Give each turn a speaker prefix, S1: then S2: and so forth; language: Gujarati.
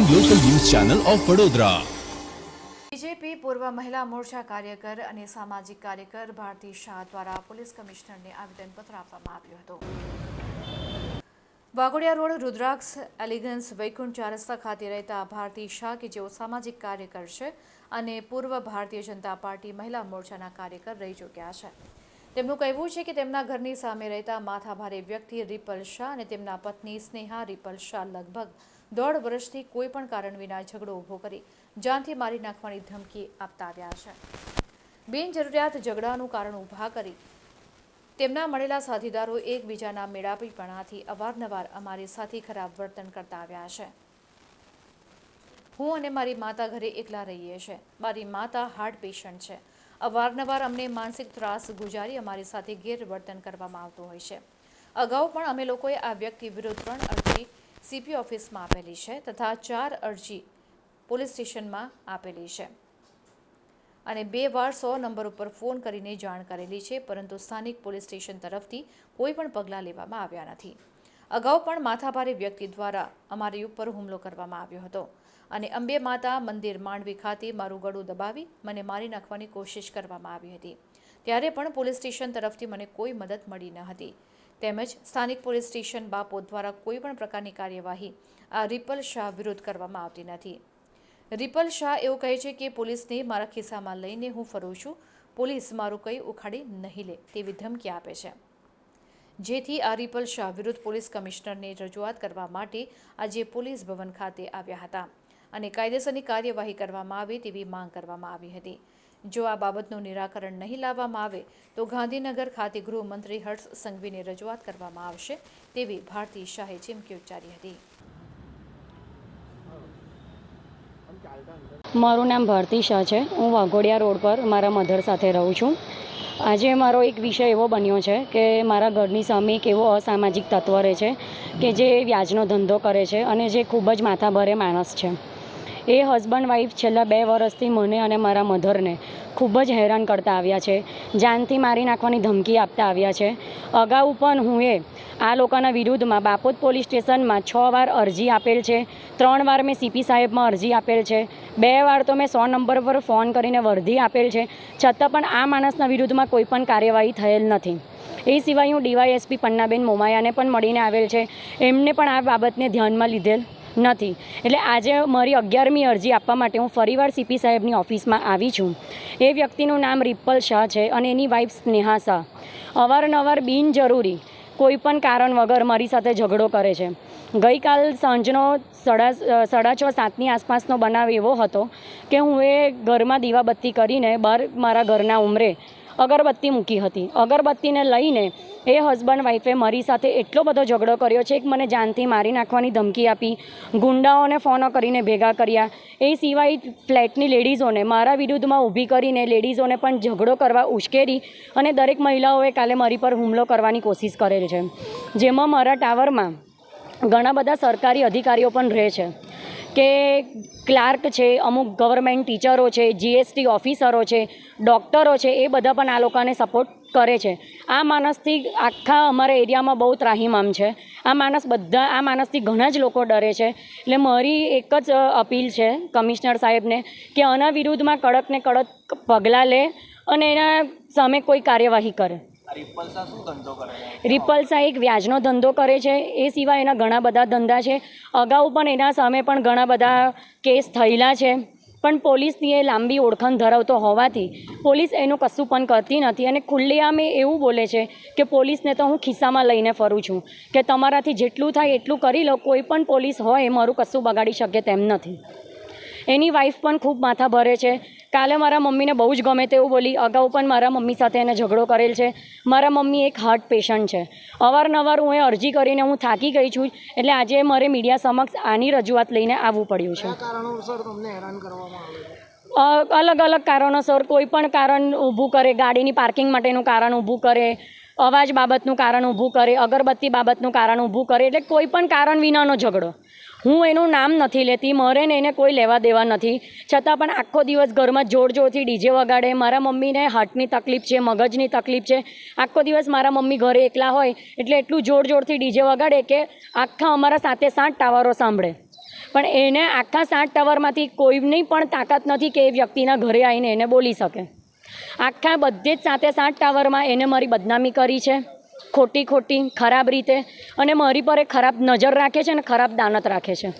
S1: ચેનલ ઓફ વડોદરા
S2: બીજેપી પૂર્વ મહિલા મોરચા કાર્યકર અને સામાજિક કાર્યકર ભારતી શાહ દ્વારા પોલીસ કમિશનરને આવેદનપત્ર આપવામાં આવ્યું હતું. વાઘોડિયા રોડ રુદ્રાક્ષ, એલિગન્સ, વૈકુંઠ ચાર રસ્તા ખાતે રહેતા ભારતી શાહ કે જેઓ સામાજિક કાર્યકર છે અને પૂર્વ ભારતીય જનતા પાર્ટી મહિલા મોરચાના કાર્યકર રહી ચૂક્યા છે. તેમનું કહેવું છે કે તેમના ઘરની સામે રહેતા માથાભારે વ્યક્તિ રિપલ શાહ અને તેમના પત્ની સ્નેહા રિપલ શાહ લગભગ દોઢ વર્ષથી કોઈ પણ કારણ વિના ઝઘડો ઊભો કરી જાનથી મારી નાખવાની ધમકી આપતા આવ્યા છે. બિનજરૂરિયાત ઝઘડાનું કારણ ઊભા કરી તેમના મળેલા સાથીદારો એકબીજાના મેળાપીપણાથી અવારનવાર અમારી સાથે ખરાબ વર્તન કરતા આવ્યા છે. હું અને મારી માતા ઘરે એકલા રહીએ છીએ. મારી માતા હાર્ટ પેશન્ટ છે. અવારનવાર અમને માનસિક ત્રાસ ગુજારી અમારી સાથે ગેરવર્તન કરવામાં આવતું હોય છે. અગાઉ પણ અમે લોકોએ આ વ્યક્તિ વિરુદ્ધ ત્રણ અરજી સીપી ઓફિસમાં આપેલી છે તથા ચાર અરજી પોલીસ સ્ટેશનમાં આપેલી છે. અને બે વાર સો નંબર ઉપર ફોન કરીને જાણ કરેલી છે, પરંતુ સ્થાનિક પોલીસ સ્ટેશન તરફથી કોઈ પણ પગલાં લેવામાં આવ્યા નથી. અગાઉ પણ માથાભારે વ્યક્તિ દ્વારા અમારી ઉપર હુમલો કરવામાં આવ્યો હતો. અને અંબે માતા મંદિર માંડવી ખાતે મારું ગળું દબાવી મને મારી નાખવાની કોશિશ કરવામાં આવી હતી. ત્યારે પણ પોલીસ સ્ટેશન તરફથી મને કોઈ મદદ મળી ન હતી. તેમજ સ્થાનિક પોલીસ સ્ટેશન બાપો દ્વારા કોઈ પણ પ્રકારની કાર્યવાહી આ રિપલ શાહ વિરુદ્ધ કરવામાં આવતી નથી. રિપલ શાહ એવું કહે છે કે પોલીસને મારા ખિસ્સામાં લઈને હું ફરું છું. પોલીસ મારું કંઈ ઉખાડી નહીં લે તેવી ધમકી આપે છે. જેથી આ રિપલ શાહ વિરુદ્ધ પોલીસ કમિશનરને રજૂઆત કરવા માટે આજે પોલીસ ભવન ખાતે આવ્યા હતા. અને કાયદેસરની કાર્યવાહી કરવામાં આવે તેવી માંગ કરવામાં આવી હતી. જો આ બાબતનું નિરાકરણ નહીં લાવવામાં આવે, તો ગાંધીનગર ખાતે ગૃહમંત્રી હર્ષ સંઘવીને રજૂઆત કરવામાં આવશે તેવી ભારતી શાહે ચીમકી ઉચ્ચારી હતી.
S3: મારું નામ ભારતી શાહ છે. હું વાઘોડિયા રોડ પર મારા મધર સાથે રહું છું. આજે મારો એક વિષય એવો બન્યો છે કે મારા ઘરની સામે એક એવો અસામાજિક તત્વ રહે છે કે જે વ્યાજનો ધંધો કરે છે અને જે ખૂબ જ માથાભરે માણસ છે. એ હસબન્ડ વાઈફ છેલ્લા બે વર્ષથી મને અને મારા મધરને ખૂબ જ હેરાન કરતા આવ્યા છે. જાનથી મારી નાખવાની ધમકી આપતા આવ્યા છે. અગાઉ પણ હું એ આ લોકોના વિરુદ્ધમાં બાપોદ પોલીસ સ્ટેશનમાં છ વાર અરજી આપેલ છે. ત્રણ વાર મેં સીપી સાહેબમાં અરજી આપેલ છે. બે વાર તો મેં સો નંબર પર ફોન કરીને વર્ધી આપેલ છે. છતાં પણ આ માણસના વિરુદ્ધમાં કોઈ પણ કાર્યવાહી થયેલ નથી. એ સિવાય હું ડીવાયએસપી પન્નાબેન મોમાયાને પણ મળીને આવેલ છે. એમને પણ આ બાબતને ધ્યાનમાં લીધેલ નથી. એટલે આજે મારી અગિયારમી અરજી આપવા માટે હું ફરીવાર સીપી સાહેબની ઓફિસમાં આવી છું. એ વ્યક્તિનું નામ રિપ્પલ શાહ છે અને એની વાઈફ સ્નેહા શાહ. અવારનવાર બિનજરૂરી કોઈ પણ કારણ વગર મારી સાથે ઝઘડો કરે છે. ગઈકાલ સાંજનો સાડા સાડા છ સાતની આસપાસનો બનાવ એવો હતો કે હું એ ઘરમાં દીવાબત્તી કરીને બહાર મારા ઘરના ઉમરે અગરબત્તી મૂકી હતી. અગરબત્તીને લઈને એ હસબન્ડ વાઈફે મારી સાથે એટલો બધો ઝઘડો કર્યો છે કે મને જાનથી મારી નાખવાની ધમકી આપી, ગુંડાઓને ફોનો કરીને ભેગા કર્યા. એ સિવાય ફ્લેટની લેડીઝોને, મારા વિરુદ્ધમાં ઊભી કરીને લેડીઝોને પણ ઝઘડો કરવા ઉશ્કેરી અને દરેક મહિલાઓએ કાલે મારી પર હુમલો કરવાની કોશિશ કરેલ છે. જેમાં મારા ટાવરમાં ઘણા બધા સરકારી અધિકારીઓ પણ રહે છે. કે ક્લાર્ક છે, અમુક ગવર્મેન્ટ ટીચરો છે જીએસટી ઓફિસરો છે ડૉક્ટરો છે, એ બધા પણ આ લોકોને સપોર્ટ કરે છે. આ માણસથી આખા અમારા એરિયામાં બહુ ત્રાહિમામ છે. આ માણસ બધા, આ માણસથી ઘણા જ લોકો ડરે છે. એટલે મારી એક જ અપીલ છે કમિશનર સાહેબને કે આના વિરુદ્ધમાં કડકને કડક પગલાં લે અને એના સામે કોઈ કાર્યવાહી કરે. રિપલ્સા એક વ્યાજનો ધંધો કરે છે. એ સિવાય એના ઘણા બધા ધંધા છે. અગાઉ પણ એના સામે પણ ઘણા બધા કેસ થયેલા છે. પણ પોલીસની એ લાંબી ઓળખાણ ધરાવતો હોવાથી પોલીસ એનું કશું પણ કરતી નથી અને ખુલ્લેઆમ એ એવું બોલે છે કે પોલીસને તો હું ખિસ્સામાં લઈને ફરું છું. કે તમારાથી જેટલું થાય એટલું કરી લો. કોઈ પણ પોલીસ હોય એ મારું કશું બગાડી શકે તેમ નથી. એની વાઈફ પણ ખૂબ માથા ભરે છે. કાલે મારા મમ્મીને બહુ જ ગમે તેવું બોલી. અગાઉ પણ મારા મમ્મી સાથે એને ઝઘડો કરેલ છે. મારા મમ્મી એક હાર્ટ પેશન્ટ છે. અવારનવાર હું એ અરજી કરીને હું થાકી ગઈ છું. એટલે આજે મારે મીડિયા સમક્ષ આની રજૂઆત લઈને આવવું પડ્યું છે. અલગ અલગ કારણોસર. કોઈ પણ કારણ ઊભું કરે ગાડીની પાર્કિંગ માટેનું કારણ ઊભું કરે અવાજ બાબતનું કારણ ઊભું કરે અગરબત્તી બાબતનું કારણ ઊભું કરે એટલે કોઈ પણ કારણ વિનાનો ઝઘડો. હું એનું નામ નથી લેતી, મારે ને એને કોઈ લેવા દેવા નથી. છતાં પણ આખો દિવસ ઘરમાં જોર જોરથી ડીજે વગાડે, મારા મમ્મીને હાર્ટની તકલીફ છે, મગજની તકલીફ છે. આખો દિવસ મારા મમ્મી ઘરે એકલા હોય, એટલે એટલું જોર જોરથી ડીજે વગાડે કે આખા અમારા સાથે સાત ટાવરો સાંભળે. પણ એને આખા સાત ટાવરમાંથી કોઈની પણ તાકાત નથી કે એ વ્યક્તિના ઘરે આવીને એને બોલી શકે. આખા બધે જ સાથે સાત ટાવરમાં એને મારી બદનામી કરી છે. ખોટી ખોટી ખરાબ રીતે અને મારી પર એ ખરાબ નજર રાખે છે અને ખરાબ દાનત રાખે છે.